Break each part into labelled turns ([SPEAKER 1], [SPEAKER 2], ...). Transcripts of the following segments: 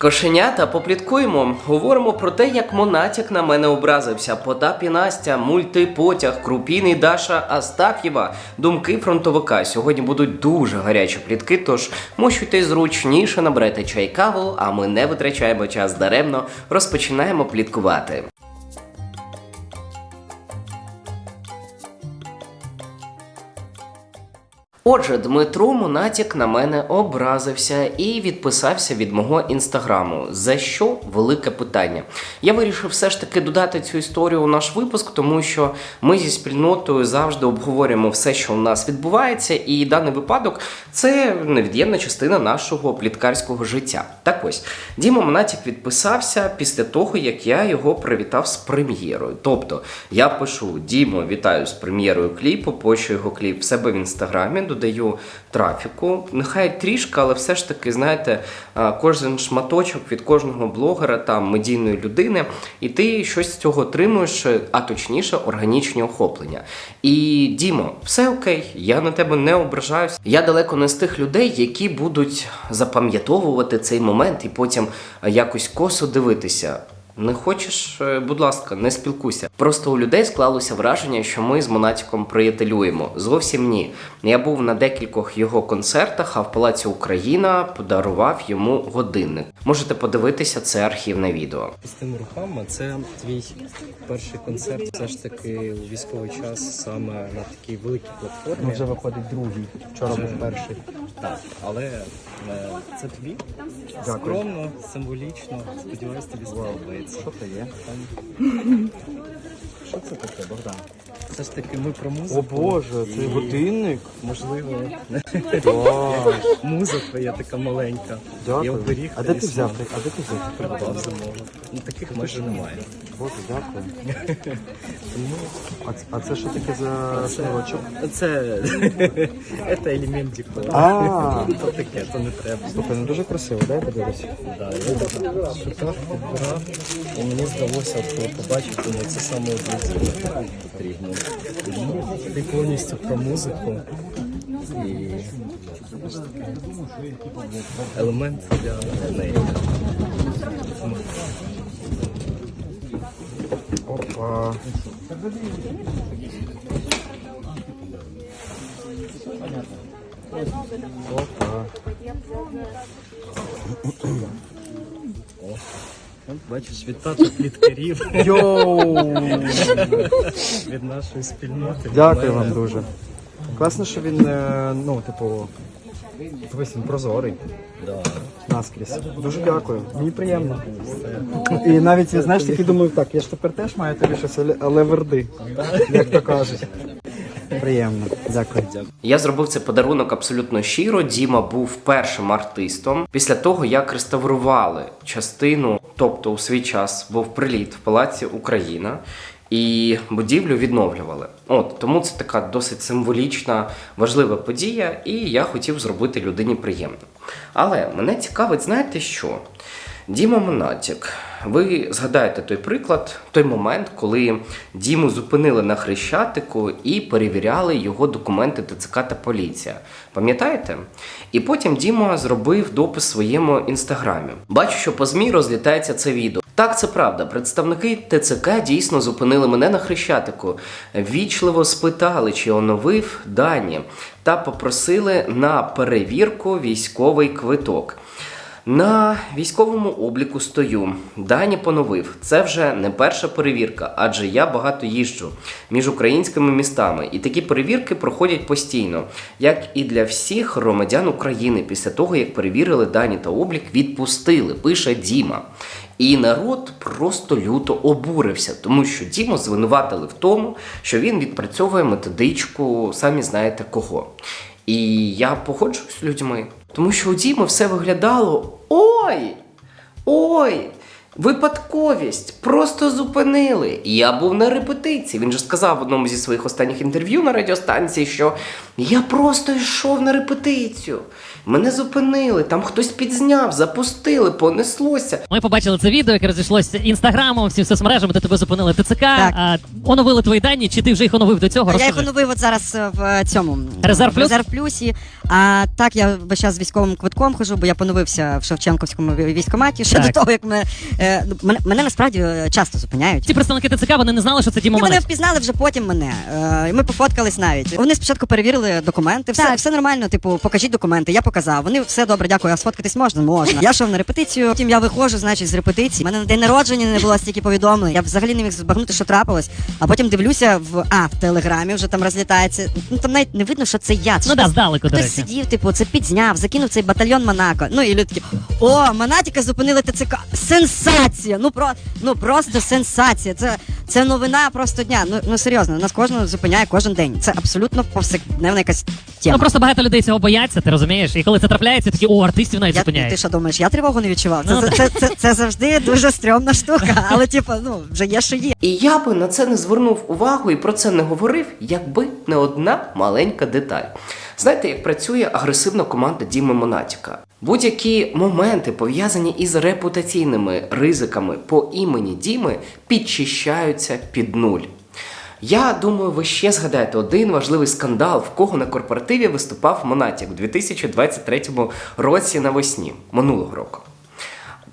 [SPEAKER 1] Кошенята, попліткуємо. Говоримо про те, як Монатік на мене образився. Потап і Настя, мультипотяг, Крупіний Даша Астаф'єва, думки фронтовика. Сьогодні будуть дуже гарячі плітки, тож мушуйте зручніше, наберете чай каву, а ми не витрачаємо час даремно, розпочинаємо пліткувати. Отже, Дмитро Монатік на мене образився і відписався від мого інстаграму. За що велике питання? Я вирішив все ж таки додати цю історію у наш випуск, тому що ми зі спільнотою завжди обговорюємо все, що у нас відбувається, і даний випадок це невід'ємна частина нашого пліткарського життя. Так ось Діма Монатік відписався після того, як я його привітав з прем'єрою. Тобто я пишу Дімо, вітаю з прем'єрою кліпу, пощу його кліп в себе в інстаграмі, додаю трафіку. Нехай трішки, але все ж таки, знаєте, кожен шматочок від кожного блогера там медійної людини, і ти щось з цього отримуєш, а точніше, органічні охоплення. І Дімо, все окей, я на тебе не ображаюсь. Я далеко не з тих людей, які будуть запам'ятовувати цей момент і потім якось косо дивитися. Не хочеш, е, будь ласка, не спілкуйся. Просто у людей склалося враження, що ми з Монатіком приятелюємо. Зовсім ні. Я був на декількох його концертах, а в Палаці Україна подарував йому годинник. Можете подивитися це архівне відео.
[SPEAKER 2] З тими рухами це твій перший концерт все ж таки у військовий час саме на такій великій платформі.
[SPEAKER 3] Ну, вже виходить другий. Вчора був перший.
[SPEAKER 2] Так, але е, це тобі
[SPEAKER 3] Дякую.
[SPEAKER 2] скромно, символічно. Сподіваюсь, тобі сподобається.
[SPEAKER 3] Що це є? Що це таке, Богдан?
[SPEAKER 2] Все ж таки ми про музику.
[SPEAKER 3] О Боже, це годинник.
[SPEAKER 2] Можливо, музика є така маленька. Я
[SPEAKER 3] Дякую.
[SPEAKER 2] оберіг.
[SPEAKER 3] А де ти взяв? А де ти взяв?
[SPEAKER 2] Придбав замову. Ну таких майже немає.
[SPEAKER 3] Боже, дякую. А, а це що таке за шнурочок?
[SPEAKER 2] Це, це елемент.
[SPEAKER 3] А,
[SPEAKER 2] То таке, то не треба.
[SPEAKER 3] слухай, ну дуже красиво, дай подивись.
[SPEAKER 2] Да, я шукав, підбирав, і мені здалося, от коли побачив, тому це саме одне потрібно. Ти повністю про музику і елемент для неї.
[SPEAKER 3] Опа. Опа.
[SPEAKER 2] Від тата пліткарів,
[SPEAKER 3] Йоу!
[SPEAKER 2] від нашої спільноти.
[SPEAKER 3] Дякую вам дуже. Класно, що він, е, ну, типу, він прозорий.
[SPEAKER 2] Да.
[SPEAKER 3] Наскрізь. Дуже дякую. Мені приємно. І навіть знаєш, такий думаю, так, я ж тепер теж маю тобі щось, але, але верди, як то кажуть. Приємно. Дякую.
[SPEAKER 1] Я зробив цей подарунок абсолютно щиро. Діма був першим артистом. Після того, як реставрували частину, тобто у свій час був приліт в палаці Україна. І будівлю відновлювали. От тому це така досить символічна, важлива подія, і я хотів зробити людині приємно. Але мене цікавить, знаєте що? Діма Монатік, ви згадаєте той приклад, той момент, коли Діму зупинили на хрещатику і перевіряли його документи ТЦК та поліція. Пам'ятаєте? І потім Діма зробив допис своєму інстаграмі. Бачу, що по ЗМІ розлітається це відео. Так, це правда. Представники ТЦК дійсно зупинили мене на хрещатику, вічливо спитали, чи оновив дані, та попросили на перевірку військовий квиток. На військовому обліку стою. Дані поновив. Це вже не перша перевірка, адже я багато їжджу між українськими містами. І такі перевірки проходять постійно, як і для всіх громадян України після того, як перевірили дані та облік, відпустили, пише Діма. І народ просто люто обурився, тому що Діму звинуватили в тому, що він відпрацьовує методичку, самі знаєте кого. І я погоджуюсь з людьми, тому що у Діми все виглядало ой! Ой! Випадковість, просто зупинили. Я був на репетиції. Він же сказав в одному зі своїх останніх інтерв'ю на радіостанції, що я просто йшов на репетицію. Мене зупинили, там хтось підзняв, запустили, понеслося.
[SPEAKER 4] Ми побачили це відео, яке розійшлося інстаграмом, всім соцмережами, де тебе зупинили ТЦК.
[SPEAKER 5] Так.
[SPEAKER 4] А, оновили твої дані, чи ти вже їх оновив до цього?
[SPEAKER 5] Я їх оновив от зараз е, в цьому
[SPEAKER 4] Резерв плюс?
[SPEAKER 5] Резерв плюсі. А так я весь час з військовим квитком хожу, бо я поновився в Шевченківському військкоматі ще
[SPEAKER 4] Так.
[SPEAKER 5] до того, як мене, е, ну, мене, мене насправді е, часто зупиняють.
[SPEAKER 4] Ці представники ТЦК вони не знали, що це Діма
[SPEAKER 5] І вони впізнали вже потім мене. Е, і ми пофоткались навіть. Вони спочатку перевірили документи. Все, все нормально, типу, покажіть документи. Я показав. Вони все добре, дякую. А сфоткатись можна? Можна. Я йшов на репетицію. Потім я виходжу, значить, з репетиції. У мене на день народження не було стільки повідомлень. Я взагалі не міг збагнути, що трапилось. А потім дивлюся в а в телеграмі вже там розлітається. Ну там навіть не видно, що це я. Це
[SPEAKER 4] Ну да, здалеку, до
[SPEAKER 5] Хтось
[SPEAKER 4] речі.
[SPEAKER 5] Сидів, типу, це підзняв, закинув цей батальйон Монако. Ну і люди такі, о, Монатіка зупинили ТЦК. Сенсація! Ну про ну просто сенсація. Це, це новина просто дня. Ну, ну серйозно, нас кожного зупиняє кожен день. Це абсолютно повсякденна якась тема.
[SPEAKER 4] Ну просто багато людей цього бояться, ти розумієш? І коли це трапляється, такі о, артистів навіть
[SPEAKER 5] я, ти що думаєш, я тривогу не відчував? Це,
[SPEAKER 4] Ну,
[SPEAKER 5] це, це, це, це завжди дуже стрьомна штука, але типу, ну вже є, що є.
[SPEAKER 1] І я би на це не звернув увагу і про це не говорив, якби не одна маленька деталь. Знаєте, як працює агресивна команда Діми Монатіка? Будь-які моменти, пов'язані із репутаційними ризиками по імені Діми, підчищаються під нуль. Я думаю, ви ще згадаєте один важливий скандал, в кого на корпоративі виступав Монатік у 2023 році навесні минулого року.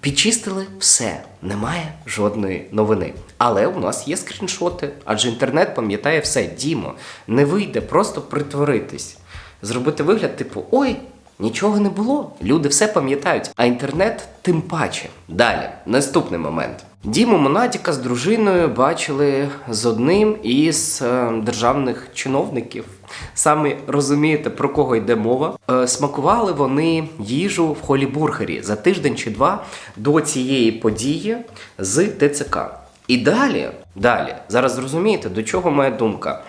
[SPEAKER 1] Підчистили все, немає жодної новини. Але у нас є скріншоти, адже інтернет пам'ятає все. Дімо, не вийде просто притворитись, зробити вигляд, типу, ой, нічого не було. Люди все пам'ятають, а інтернет тим паче. Далі, наступний момент. Діму Монатіка з дружиною бачили з одним із е, державних чиновників. Саме розумієте, про кого йде мова. Е, смакували вони їжу в холібургері за тиждень чи два до цієї події з ТЦК. І далі, далі, зараз зрозумієте, до чого моя думка.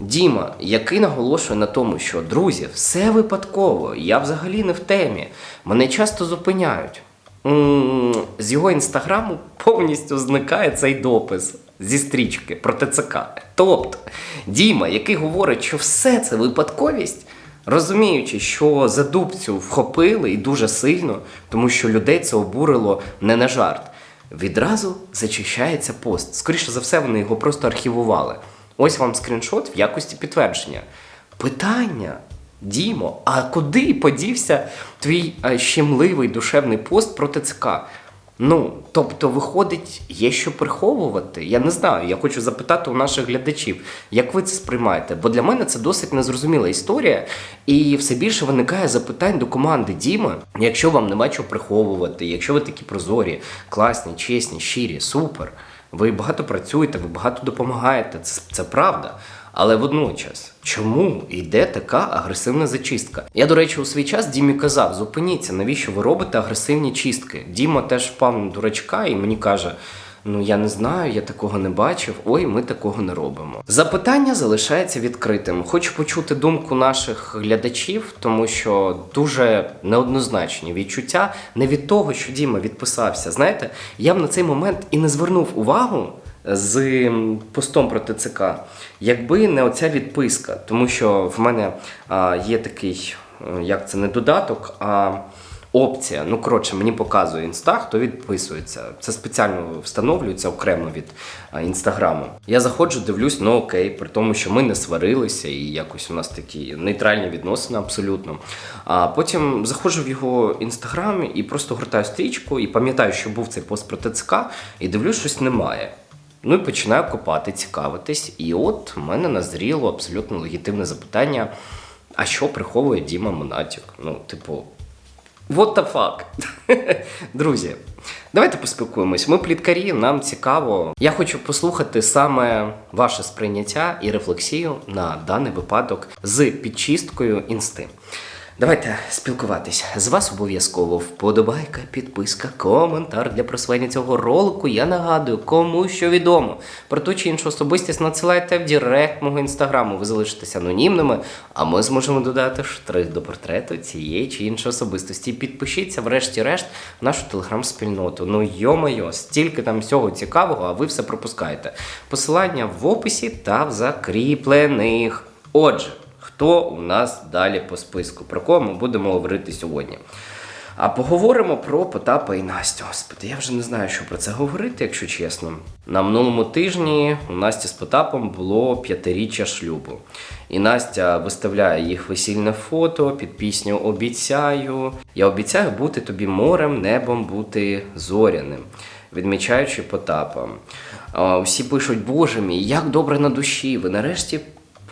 [SPEAKER 1] Діма, який наголошує на тому, що друзі, все випадково, я взагалі не в темі. Мене часто зупиняють. З його інстаграму повністю зникає цей допис зі стрічки про ТЦК. Тобто, Діма, який говорить, що все це випадковість, розуміючи, що за дубцю вхопили і дуже сильно, тому що людей це обурило не на жарт. Відразу зачищається пост. Скоріше за все, вони його просто архівували. Ось вам скріншот в якості підтвердження. Питання. Дімо, а куди подівся твій е, щемливий душевний пост про ТЦК? Ну, тобто, виходить, є що приховувати. Я не знаю. Я хочу запитати у наших глядачів, як ви це сприймаєте? Бо для мене це досить незрозуміла історія, і все більше виникає запитань до команди Діми. Якщо вам нема чого приховувати, якщо ви такі прозорі, класні, чесні, щирі, супер. Ви багато працюєте, ви багато допомагаєте. Це, це правда. Але водночас, чому йде така агресивна зачистка? Я, до речі, у свій час Дімі казав: зупиніться, навіщо ви робите агресивні чистки? Діма теж впав на дурачка і мені каже: Ну я не знаю, я такого не бачив. Ой, ми такого не робимо. Запитання залишається відкритим. Хочу почути думку наших глядачів, тому що дуже неоднозначні відчуття не від того, що Діма відписався. Знаєте, я б на цей момент і не звернув увагу з постом про ТЦК, якби не оця відписка, тому що в мене а, є такий, е, як це не додаток, а опція. Ну, коротше, мені показує інста, хто відписується. Це спеціально встановлюється окремо від інстаграму. Я заходжу, дивлюсь, ну окей, при тому, що ми не сварилися, і якось у нас такі нейтральні відносини абсолютно. А потім заходжу в його інстаграм і просто гортаю стрічку і пам'ятаю, що був цей пост про ТЦК, і дивлюсь, щось немає. Ну і починаю копати, цікавитись. І от в мене назріло абсолютно легітимне запитання: а що приховує Діма Монатік? Ну, типу, what the fuck? Друзі, давайте поспілкуємось. Ми пліткарі, нам цікаво. Я хочу послухати саме ваше сприйняття і рефлексію на даний випадок з підчисткою інсти. Давайте спілкуватись. З вас обов'язково вподобайка, підписка, коментар для просування цього ролику. Я нагадую, кому що відомо. Про ту чи іншу особистість надсилайте в директ мого інстаграму. Ви залишитеся анонімними, а ми зможемо додати штрих до портрету цієї чи іншої особистості. Підпишіться, врешті-решт, в нашу телеграм-спільноту. Ну йо-моє, стільки там всього цікавого, а ви все пропускаєте. Посилання в описі та в закріплених. Отже. Хто у нас далі по списку? Про кого ми будемо говорити сьогодні? А поговоримо про Потапа і Настю. Господи, я вже не знаю, що про це говорити, якщо чесно. На минулому тижні у Насті з Потапом було п'ятиріччя шлюбу. І Настя виставляє їх весільне фото під пісню Обіцяю. Я обіцяю бути тобі морем, небом, бути зоряним, відмічаючи Потапа. А, Всі пишуть, Боже мій, як добре на душі. Ви нарешті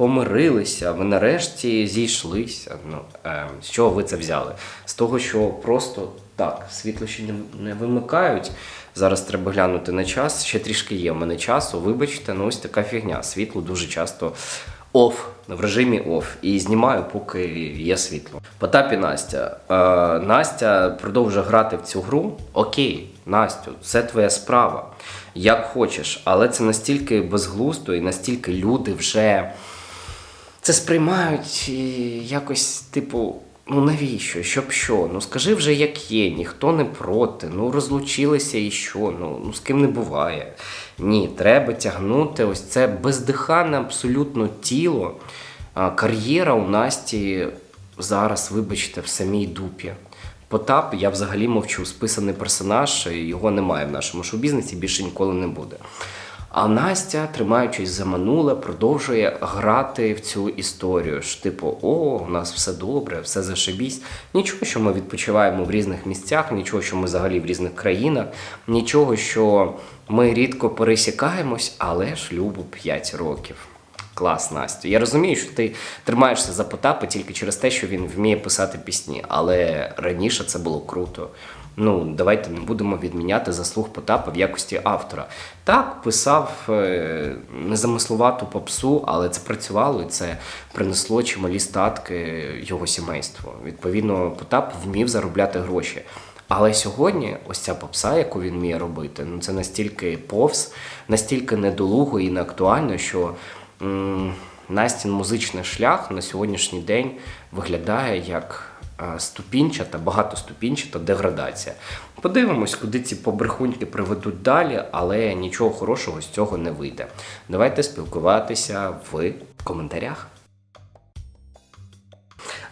[SPEAKER 1] помирилися, ви нарешті зійшлися. Ну, е, з чого ви це взяли? З того, що просто так, світло ще не, не вимикають. Зараз треба глянути на час. Ще трішки є в мене часу. Вибачте, ну ось така фігня. Світло дуже часто оф, в режимі оф. І знімаю, поки є світло. Потап і Настя. Е, Настя продовжує грати в цю гру. Окей, Настю, це твоя справа. Як хочеш, але це настільки безглуздо і настільки люди вже це сприймають якось, типу, ну навіщо? Щоб що? Ну скажи вже, як є, ніхто не проти. Ну розлучилися і що? Ну, ну з ким не буває. Ні, треба тягнути ось це бездиханне абсолютно тіло. Кар'єра у Насті зараз, вибачте, в самій дупі. Потап, я взагалі мовчу, списаний персонаж, його немає в нашому шоу-бізнесі, більше ніколи не буде. А Настя, тримаючись за минуле, продовжує грати в цю історію. ж Типу, о, у нас все добре, все зашибісь. Нічого, що ми відпочиваємо в різних місцях, нічого, що ми взагалі в різних країнах, нічого, що ми рідко пересікаємось, але шлюбу 5 років. Клас, Настю. Я розумію, що ти тримаєшся за Потапа тільки через те, що він вміє писати пісні, але раніше це було круто. Ну, давайте не будемо відміняти заслуг Потапа в якості автора. Так, писав е, незамисловату попсу, але це працювало і це принесло чималі статки його сімейству. Відповідно, Потап вмів заробляти гроші. Але сьогодні ось ця попса, яку він вміє робити, ну це настільки повз, настільки недолуго і неактуально, що м, Настін музичний шлях на сьогоднішній день виглядає як ступінчата, багатоступінчата деградація. Подивимось, куди ці побрехуньки приведуть далі, але нічого хорошого з цього не вийде. Давайте спілкуватися в коментарях.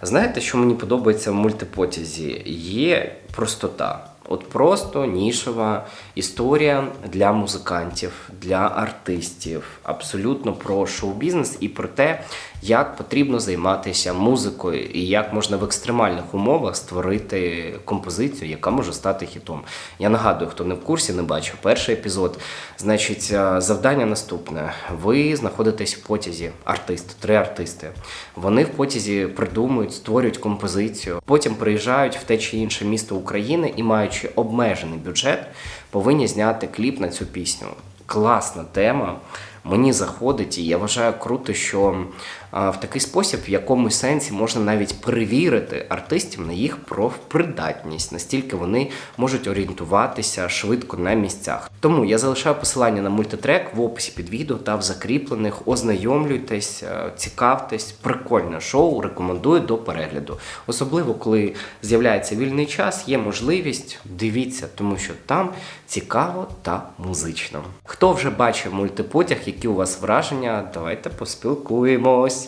[SPEAKER 1] Знаєте, що мені подобається в мультипотязі? Є простота. От просто нішова історія для музикантів, для артистів, абсолютно про шоу-бізнес і про те, як потрібно займатися музикою і як можна в екстремальних умовах створити композицію, яка може стати хітом. Я нагадую, хто не в курсі, не бачив перший епізод. Значить, е, завдання наступне: ви знаходитесь в потязі, артист, три артисти. Вони в потязі придумують, створюють композицію, потім приїжджають в те чи інше місто України і, маючи обмежений бюджет, повинні зняти кліп на цю пісню. Класна тема. Мені заходить, і я вважаю круто, що в такий спосіб, в якомусь сенсі, можна навіть перевірити артистів на їх профпридатність, настільки вони можуть орієнтуватися швидко на місцях. Тому я залишаю посилання на мультитрек в описі під відео та в закріплених. Ознайомлюйтесь, е, цікавтесь, прикольне шоу. Рекомендую до перегляду. Особливо, коли з'являється вільний час, є можливість. Дивіться, тому що там цікаво та музично. Хто вже бачив мультипотяг, які у вас враження? Давайте поспілкуємось.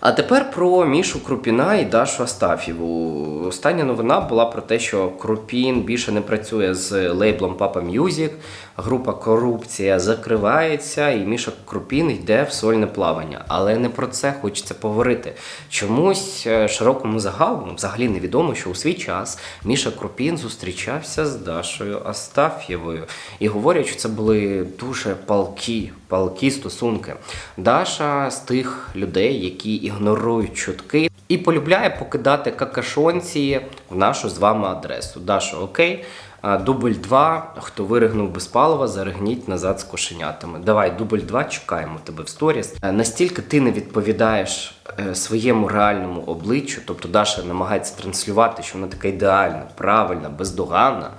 [SPEAKER 1] А тепер про Мішу Крупіна і Дашу Астафєву. Остання новина була про те, що Крупін більше не працює з лейблом Papa Music, група Корупція закривається, і Міша Крупін йде в сольне плавання. Але не про це хочеться поговорити. Чомусь е, широкому загалу взагалі невідомо, що у свій час Міша Крупін зустрічався з Дашою Астаф'євою. І говорять, що це були дуже палкі, палкі стосунки. Даша з тих людей, які ігнорують чутки, і полюбляє покидати какашонці в нашу з вами адресу. Даша, окей. Дубль 2, хто виригнув без палива, заригніть назад з кошенятами. Давай, дубль 2, чекаємо тебе в сторіс. Е, Настільки ти не відповідаєш е, своєму реальному обличчю, тобто Даша намагається транслювати, що вона така ідеальна, правильна, бездоганна.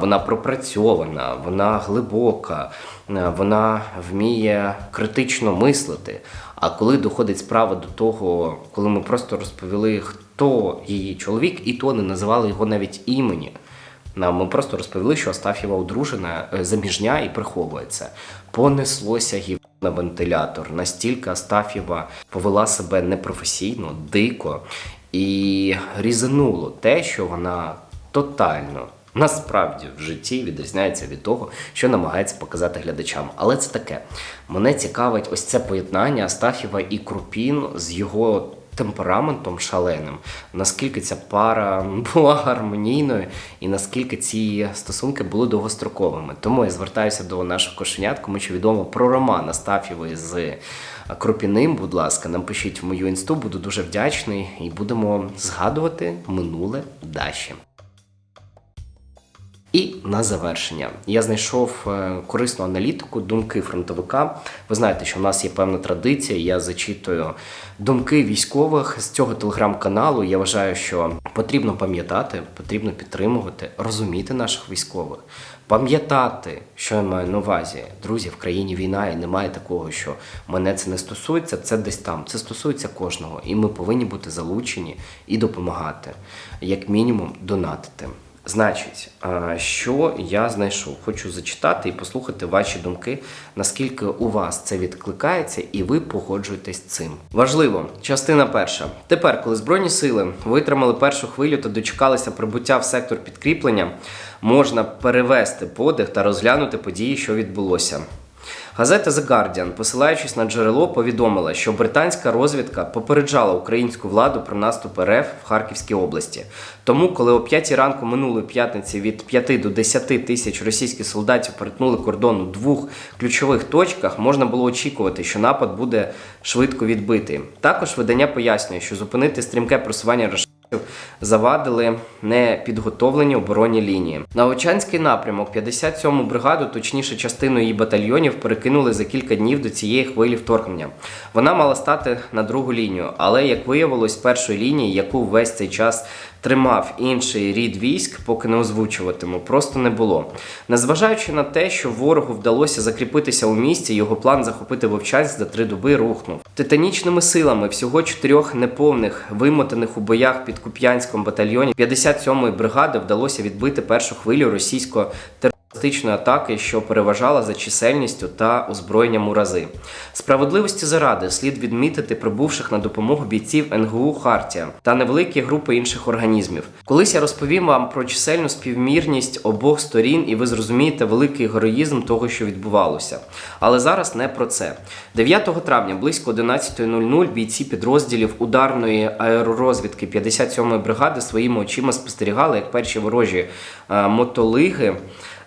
[SPEAKER 1] Вона пропрацьована, вона глибока, е, вона вміє критично мислити. А коли доходить справа до того, коли ми просто розповіли, хто її чоловік, і то не називали його навіть імені. Нам ми просто розповіли, що Астафєва одружена, е, заміжня і приховує це. Понеслося гів на вентилятор. Настільки Астафєва повела себе непрофесійно, дико. і різануло те, що вона тотально. Насправді в житті відрізняється від того, що намагається показати глядачам. Але це таке. Мене цікавить ось це поєднання Астафєва і Крупін з його темпераментом шаленим. Наскільки ця пара була гармонійною, і наскільки ці стосунки були довгостроковими. Тому я звертаюся до нашого кошенят, кому чи відомо про роман Астафєвої з Кропіним. Будь ласка, напишіть в мою інсту, буду дуже вдячний, і будемо згадувати минуле далі. І на завершення я знайшов е, корисну аналітику думки фронтовика. Ви знаєте, що в нас є певна традиція. Я зачитую думки військових з цього телеграм-каналу. Я вважаю, що потрібно пам'ятати, потрібно підтримувати, розуміти наших військових, пам'ятати, що я маю на увазі. Друзі, в країні війна і немає такого, що мене це не стосується. Це десь там. Це стосується кожного, і ми повинні бути залучені і допомагати, як мінімум, донатити. Значить, що я знайшов? Хочу зачитати і послухати ваші думки, наскільки у вас це відкликається, і ви погоджуєтесь з цим. Важливо, частина перша. Тепер, коли збройні сили витримали першу хвилю та дочекалися прибуття в сектор підкріплення, можна перевести подих та розглянути події, що відбулося. Газета The Guardian, посилаючись на джерело, повідомила, що британська розвідка попереджала українську владу про наступ РФ в Харківській області. Тому, коли о 5 ранку минулої п'ятниці від 5 до 10 тисяч російських солдатів перетнули кордон у двох ключових точках, можна було очікувати, що напад буде швидко відбитий. Також видання пояснює, що зупинити стрімке просування рашистів завадили непідготовлені оборонні лінії. На Очанський напрямок 57-му бригаду, точніше частину її батальйонів, перекинули за кілька днів до цієї хвилі вторгнення. Вона мала стати на другу лінію, але як виявилось, першої лінії, яку весь цей час тримав інший рід військ, поки не озвучуватиму, просто не було. Незважаючи на те, що ворогу вдалося закріпитися у місті, його план захопити Вовчанськ за три доби рухнув. Титанічними силами всього чотирьох неповних, вимотаних у боях під Куп'янськом батальйоні. 57-ї бригади вдалося відбити першу хвилю російського терористичної атаки, що переважала за чисельністю та озброєнням у рази. Справедливості заради слід відмітити прибувших на допомогу бійців НГУ Хартія та невеликі групи інших організмів. Колись я розповім вам про чисельну співмірність обох сторін, і ви зрозумієте великий героїзм того, що відбувалося. Але зараз не про це. 9 травня близько 11.00 бійці підрозділів ударної аеророзвідки 57-ї бригади своїми очима спостерігали, як перші ворожі е, мотолиги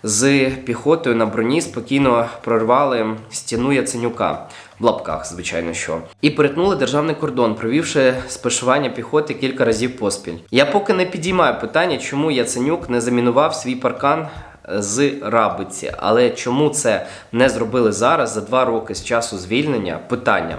[SPEAKER 1] з піхотою на броні спокійно прорвали стіну Яценюка. В лапках, звичайно, що і перетнули державний кордон, провівши спешування піхоти кілька разів поспіль. Я поки не підіймаю питання, чому Яценюк не замінував свій паркан з рабиці, але чому це не зробили зараз за два роки з часу звільнення? Питання.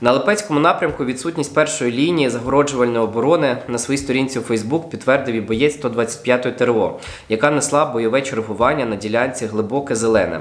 [SPEAKER 1] На Липецькому напрямку відсутність першої лінії загороджувальної оборони на своїй сторінці у Фейсбук підтвердив і боєць 125-ї ТРО, яка несла бойове чергування на ділянці глибоке зелене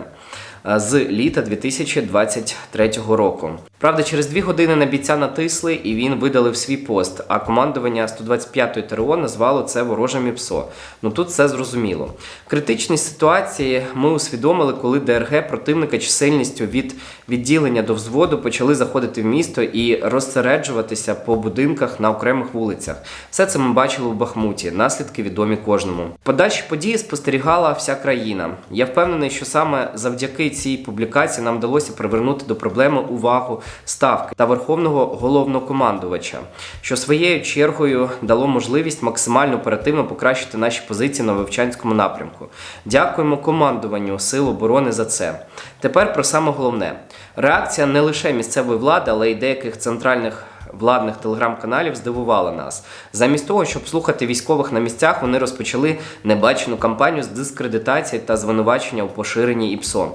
[SPEAKER 1] е, з літа 2023 року. Правда, через дві години на бійця натисли і він видалив свій пост. А командування 125-ї ТРО назвало це ворожим ІПСО. Ну тут все зрозуміло. В критичній ситуації ми усвідомили, коли ДРГ противника чисельністю від відділення до взводу почали заходити в місто і розсереджуватися по будинках на окремих вулицях. Все це ми бачили у Бахмуті. Наслідки відомі кожному. Подальші події спостерігала вся країна. Я впевнений, що саме завдяки цій публікації нам вдалося привернути до проблеми увагу ставки та верховного головнокомандувача, що своєю чергою дало можливість максимально оперативно покращити наші позиції на вивчанському напрямку. Дякуємо командуванню Сил оборони за це. Тепер про саме головне: реакція не лише місцевої влади, але й деяких центральних. Владних телеграм-каналів здивувала нас. Замість того, щоб слухати військових на місцях, вони розпочали небачену кампанію з дискредитації та звинувачення у поширенні ІПСО.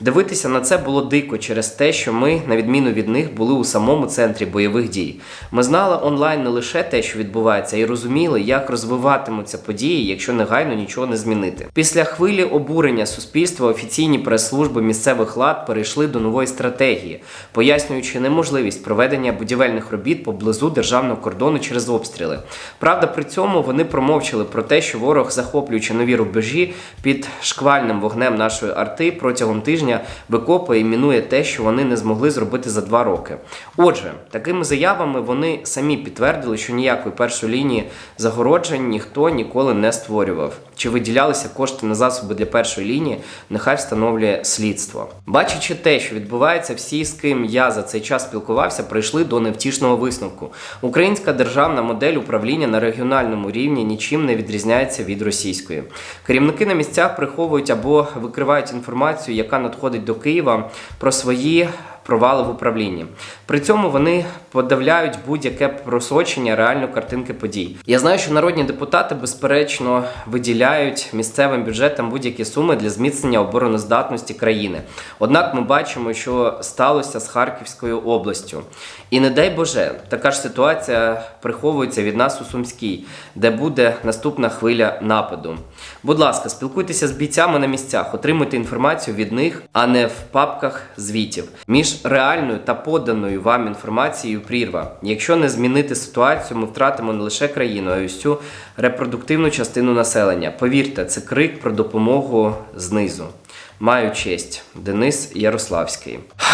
[SPEAKER 1] Дивитися на це було дико через те, що ми, на відміну від них, були у самому центрі бойових дій. Ми знали онлайн не лише те, що відбувається, і розуміли, як розвиватимуться події, якщо негайно нічого не змінити. Після хвилі обурення суспільства офіційні прес-служби місцевих влад перейшли до нової стратегії, пояснюючи неможливість проведення будівельних робіт робіт поблизу державного кордону через обстріли. Правда, при цьому вони промовчали про те, що ворог, захоплюючи нові рубежі під шквальним вогнем нашої арти протягом тижня викопує і мінує те, що вони не змогли зробити за два роки. Отже, такими заявами вони самі підтвердили, що ніякої першої лінії загороджень ніхто ніколи не створював. Чи виділялися кошти на засоби для першої лінії, нехай встановлює слідство. Бачачи те, що відбувається, всі, з ким я за цей час спілкувався, прийшли до невтішного висновку. Українська державна модель управління на регіональному рівні нічим не відрізняється від російської. Керівники на місцях приховують або викривають інформацію, яка надходить до Києва про свої провали в управлінні. При цьому вони подавляють будь-яке просочення реальної картинки подій. Я знаю, що народні депутати безперечно виділяють місцевим бюджетам будь-які суми для зміцнення обороноздатності країни. Однак ми бачимо, що сталося з Харківською областю. І не дай Боже, така ж ситуація приховується від нас у Сумській, де буде наступна хвиля нападу. Будь ласка, спілкуйтеся з бійцями на місцях, отримуйте інформацію від них, а не в папках звітів. Реальною та поданою вам інформацією прірва. Якщо не змінити ситуацію, ми втратимо не лише країну, а й усю репродуктивну частину населення. Повірте, це крик про допомогу знизу. Маю честь, Денис Ярославський.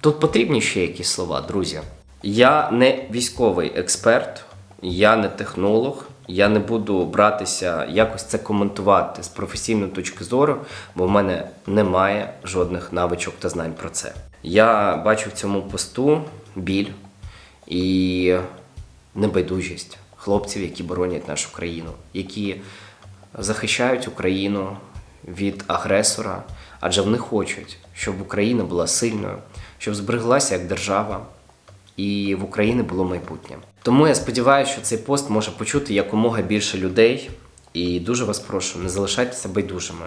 [SPEAKER 1] Тут потрібні ще якісь слова, друзі. Я не військовий експерт, я не технолог, я не буду братися якось це коментувати з професійної точки зору, бо в мене немає жодних навичок та знань про це. Я бачу в цьому посту біль і небайдужість хлопців, які боронять нашу країну, які захищають Україну від агресора, адже вони хочуть, щоб Україна була сильною, щоб збереглася як держава, і в Україні було майбутнє. Тому я сподіваюся, що цей пост може почути якомога більше людей. І дуже вас прошу, не залишайтеся байдужими.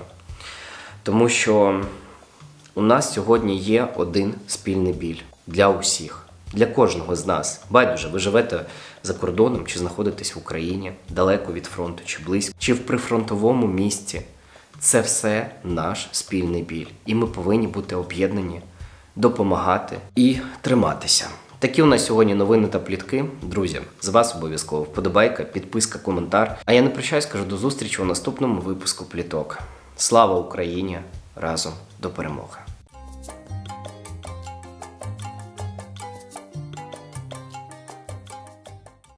[SPEAKER 1] Тому що у нас сьогодні є один спільний біль для усіх, для кожного з нас. Байдуже, ви живете за кордоном чи знаходитесь в Україні, далеко від фронту, чи близько, чи в прифронтовому місті. Це все наш спільний біль. І ми повинні бути об'єднані, допомагати і триматися. Такі у нас сьогодні новини та плітки. Друзі, з вас обов'язково вподобайка, підписка, коментар. А я не прощаюсь, кажу до зустрічі у наступному випуску пліток. Слава Україні! Разом до перемоги!